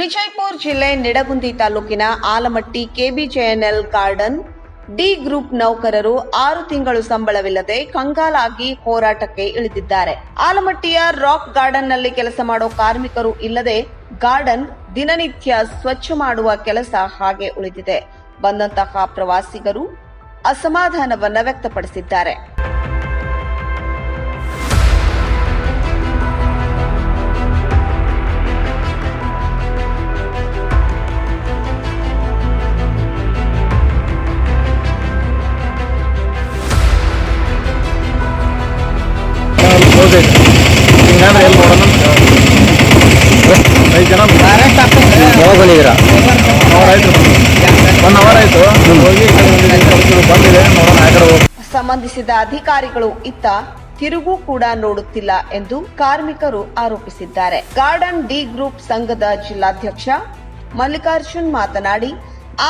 ವಿಜಯಪುರ ಜಿಲ್ಲೆ ನಿಡಗುಂದಿ ತಾಲೂಕಿನ Almatti KBJNL garden D group ನೌಕರರು ಆರು ತಿಂಗಳು ಸಂಬಳವಿಲ್ಲದೆ ಕಂಗಾಲಾಗಿ ಹೋರಾಟಕ್ಕೆ ಇಳಿದಿದ್ದಾರೆ. ಆಲಮಟ್ಟಿಯ ರಾಕ್ ಗಾರ್ಡನ್ನಲ್ಲಿ ಕೆಲಸ ಮಾಡೋ ಕಾರ್ಮಿಕರು ಇಲ್ಲದೆ ಗಾರ್ಡನ್ ದಿನನಿತ್ಯ ಸ್ವಚ್ಛ ಮಾಡುವ ಕೆಲಸ ಹಾಗೆ ಉಳಿದಿದೆ. ಬಂದಂತಹ ಪ್ರವಾಸಿಗರು ಅಸಮಾಧಾನವನ್ನ ವ್ಯಕ್ತಪಡಿಸಿದ್ದಾರೆ. ಎಲ್ಲಿ ಐದು ಜನ ಒನ್ ಅವರ್ ಹೋಗಿ. ಬಂದಿದೆ. ಸಂಬಂಧಿಸಿದ ಅಧಿಕಾರಿಗಳು ಇತ್ತ ತಿರುಗೂ ಕೂಡ ನೋಡುತ್ತಿಲ್ಲ ಎಂದು ಕಾರ್ಮಿಕರು ಆರೋಪಿಸಿದ್ದಾರೆ. ಗಾರ್ಡನ್ ಡಿ ಗ್ರೂಪ್ ಸಂಘದ ಜಿಲ್ಲಾಧ್ಯಕ್ಷ ಮಲ್ಲಿಕಾರ್ಜುನ್ ಮಾತನಾಡಿ,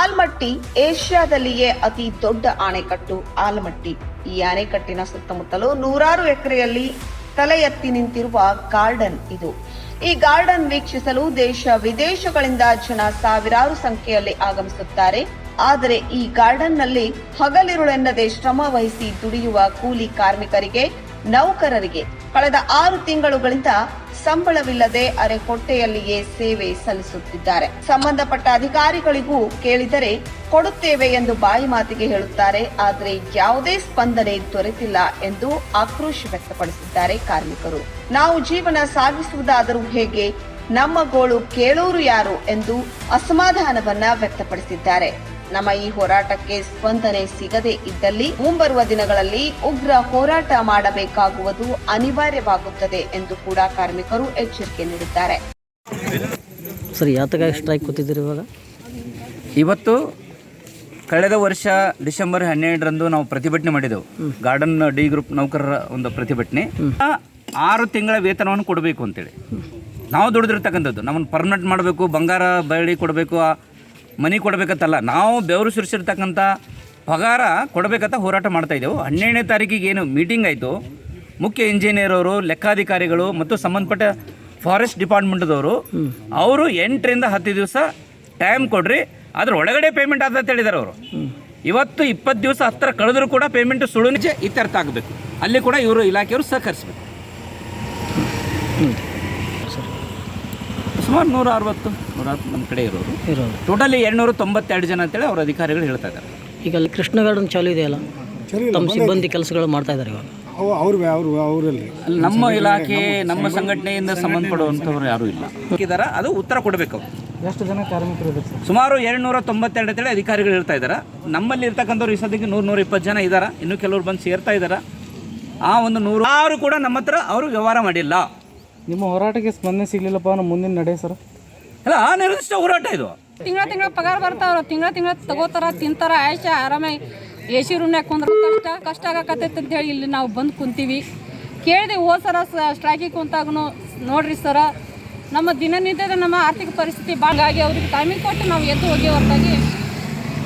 ಆಲ್ಮಟ್ಟಿ ಏಷ್ಯಾದಲ್ಲಿಯೇ ಅತಿ ದೊಡ್ಡ ಅಣೆಕಟ್ಟು ಆಲ್ಮಟ್ಟಿ ಈ ಅಣೆಕಟ್ಟಿನ ಸುತ್ತಮುತ್ತಲು ನೂರಾರು ಎಕರೆಯಲ್ಲಿ ತಲೆ ಎತ್ತಿ ನಿಂತಿರುವ ಗಾರ್ಡನ್ ಇದು. ಈ ಗಾರ್ಡನ್ ವೀಕ್ಷಿಸಲು ದೇಶ ವಿದೇಶಗಳಿಂದ ಜನ ಸಾವಿರಾರು ಸಂಖ್ಯೆಯಲ್ಲಿ ಆಗಮಿಸುತ್ತಾರೆ. ಆದರೆ ಈ ಗಾರ್ಡನ್ನಲ್ಲಿ ಹಗಲಿರುಳೆನ್ನದೆ ಶ್ರಮ ವಹಿಸಿ ದುಡಿಯುವ ಕೂಲಿ ಕಾರ್ಮಿಕರಿಗೆ, ನೌಕರರಿಗೆ ಕಳೆದ ಆರು ತಿಂಗಳುಗಳಿಂದ ಸಂಬಳವಿಲ್ಲದೆ ಅರೆ ಹೊಟ್ಟೆಯಲ್ಲಿಯೇ ಸೇವೆ ಸಲ್ಲಿಸುತ್ತಿದ್ದಾರೆ. ಸಂಬಂಧಪಟ್ಟ ಅಧಿಕಾರಿಗಳಿಗೂ ಕೇಳಿದರೆ ಕೊಡುತ್ತೇವೆ ಎಂದು ಬಾಯಿ ಮಾತಿಗೆ ಹೇಳುತ್ತಾರೆ. ಆದರೆ ಯಾವುದೇ ಸ್ಪಂದನೆ ದೊರೆತಿಲ್ಲ ಎಂದು ಆಕ್ರೋಶ ವ್ಯಕ್ತಪಡಿಸಿದ್ದಾರೆ ಕಾರ್ಮಿಕರು. ನಾವು ಜೀವನ ಸಾಗಿಸುವುದಾದರೂ ಹೇಗೆ? ನಮ್ಮ ಗೋಳು ಕೇಳೋರು ಯಾರು ಎಂದು ಅಸಮಾಧಾನವನ್ನ ವ್ಯಕ್ತಪಡಿಸಿದ್ದಾರೆ. ನಮ್ಮ ಈ ಹೋರಾಟಕ್ಕೆ ಸ್ಪಂದನೆ ಸಿಗದೇ ಇದ್ದಲ್ಲಿ ಮುಂಬರುವ ದಿನಗಳಲ್ಲಿ ಉಗ್ರ ಹೋರಾಟ ಮಾಡಬೇಕಾಗುವುದು ಅನಿವಾರ್ಯವಾಗುತ್ತದೆ ಎಂದು ಕೂಡ ಕಾರ್ಮಿಕರು ಎಚ್ಚರಿಕೆ ನೀಡಿದ್ದಾರೆ. ಸರಿ ಯಾತಕ್ಕಾಗಿ ಸ್ಟ್ರೈಕ್ ಕೂತಿದ್ದೀರಿ ಇವಾಗ? ಇವತ್ತು ಕಳೆದ ವರ್ಷ ಡಿಸೆಂಬರ್ ಹನ್ನೆರಡರಂದು ನಾವು ಪ್ರತಿಭಟನೆ ಮಾಡಿದೆವು. ಗಾರ್ಡನ್ ಡಿ ಗ್ರೂಪ್ ನೌಕರರ ಒಂದು ಪ್ರತಿಭಟನೆ. ಆರು ತಿಂಗಳ ವೇತನವನ್ನು ಕೊಡಬೇಕು ಅಂತೇಳಿ. ನಾವು ದುಡಿದಿರ್ತಕ್ಕಂಥದ್ದು. ನಮ್ಮನ್ನು ಪರ್ಮನೆಂಟ್ ಮಾಡಬೇಕು ಬಂಗಾರ ಬಳ್ಳಿ ಕೊಡಬೇಕು ಮನೆ ಕೊಡಬೇಕಂತಲ್ಲ ನಾವು ಬೆವರು ಸುರಿಸಿರ್ತಕ್ಕಂಥ ಪಗಾರ ಕೊಡಬೇಕಂತ ಹೋರಾಟ ಮಾಡ್ತಾ ಇದ್ದೆವು. ಹನ್ನೆರಡನೇ ತಾರೀಕಿಗೆ ಏನು ಮೀಟಿಂಗ್ ಆಯಿತು. ಮುಖ್ಯ ಇಂಜಿನಿಯರ್ ಅವರು ಲೆಕ್ಕಾಧಿಕಾರಿಗಳು ಮತ್ತು ಸಂಬಂಧಪಟ್ಟ ಫಾರೆಸ್ಟ್ ಡಿಪಾರ್ಟ್ಮೆಂಟ್ದವರು ಅವರು ಎಂಟರಿಂದ ಹತ್ತು ದಿವಸ ಟೈಮ್ ಕೊಡ್ರಿ ಅದ್ರ ಒಳಗಡೆ ಪೇಮೆಂಟ್ ಆದ ಅಂತ ಹೇಳಿದಾರೆ ಅವರು. ಇವತ್ತು ಇಪ್ಪತ್ತು ದಿವಸ ಹತ್ತಿರ ಕಳೆದರೂ ಕೂಡ ಪೇಮೆಂಟ್ ಸುಳುನಿಜೆ ನಿಜ ಇತ್ಯರ್ಥ ಆಗಬೇಕು. ಅಲ್ಲಿ ಕೂಡ ಇವರು ಇಲಾಖೆಯವರು ಸಹಕರಿಸಬೇಕು. ಸುಮಾರು ನೂರ ಅರವತ್ತು ನೂರ ನಮ್ಮ ಕಡೆ ಇರೋರು. ಇರೋದು ಟೋಟಲಿ ಎರಡುನೂರ ತೊಂಬತ್ತೆರಡು ಜನ ಅಂತೇಳಿ ಅವ್ರ ಅಧಿಕಾರಿಗಳು ಹೇಳ್ತಾ ಇದ್ದಾರೆ. ಈಗ ಅಲ್ಲಿ ಕೃಷ್ಣ ಗಾರ್ಡನ್ ಚಾಲು ಇದೆಯಲ್ಲ ತಮ್ಮ ಸಿಬ್ಬಂದಿ ಕೆಲಸಗಳು ಮಾಡ್ತಾ ಇದ್ದಾರೆ ಇವಾಗ. ಅವರು ಅವ್ರು ಅವರು ಅವರಲ್ಲಿ. ಅಲ್ಲಿ ನಮ್ಮ ಇಲಾಖೆ ನಮ್ಮ ಸಂಘಟನೆಯಿಂದ ಸಂಬಂಧಪಡುವಂಥವ್ರು ಯಾರೂ ಇಲ್ಲ. ಹಾಕಿದಾರ ಅದು ಉತ್ತರ ಕೊಡಬೇಕು ಅವ್ರು. ಎಷ್ಟು ಜನ ಕಾರ್ಮಿಕರು ಸುಮಾರು ಎರಡುನೂರ ತೊಂಬತ್ತೆರಡು ಅಂತೇಳಿ ಅಧಿಕಾರಿಗಳು ಹೇಳ್ತಾ ಇದ್ದಾರೆ. ನಮ್ಮಲ್ಲಿ ಇರ್ತಕ್ಕಂಥವ್ರು ಈ ಸದ್ಯಕ್ಕೆ ನೂರು ನೂರ ಇಪ್ಪತ್ತು ಜನ ಇದ್ದಾರೆ ಇನ್ನೂ ಕೆಲವರು ಬಂದು ಸೇರ್ತಾ ಇದ್ದಾರೆ ಆ ಒಂದು ನೂರು ಯಾರು ಕೂಡ ನಮ್ಮ ಹತ್ರ ಅವರು ವ್ಯವಹಾರ ಮಾಡಿಲ್ಲ. ನಿಮ್ಮ ಹೋರಾಟಕ್ಕೆ ಸ್ಪಂದನೆ ಸಿಗ್ಲಿಲ್ಲಪ್ಪ ನಮ್ಮ ಮುಂದಿನ ನಡೆ ಸರ್? ಅಲ್ಲ ಆ ನಿರ್ದಿಷ್ಟ ಹೋರಾಟ ಇದು. ತಿಂಗಳ ತಿಂಗಳ ಪಗಾರ ಬರ್ತಾವ್ರ ತಿಂಗಳ ತಿಂಗಳ ತಗೋತಾರ ತಿಂತಾರ ಆಯ್ಷ ಆರಾಮಾಗಿ ಎ ಸಿ ರೂಮ್ನಾಗ ಕುಂದ್ರ. ಕಷ್ಟ ಕಷ್ಟ ಆಗಕತ್ತೈತೆ ಅಂತ ಹೇಳಿ ಇಲ್ಲಿ ನಾವು ಬಂದು ಕುಂತೀವಿ. ಕೇಳಿದೆ ಹೋದ ಸರ ಸ್ಟ್ರೈಕಿಗೆ ಕುಂತಾಗೂ ನೋಡ್ರಿ ಸರ ನಮ್ಮ ದಿನನಿತ್ಯದ ನಮ್ಮ ಆರ್ಥಿಕ ಪರಿಸ್ಥಿತಿ ಭಾಗ ಆಗಿ ಅವ್ರಿಗೆ ಟೈಮಿಂಗ್ ಕೊಟ್ಟು ನಾವು ಎದ್ದು ಹೋಗಿ ಹೊರತಾಗಿ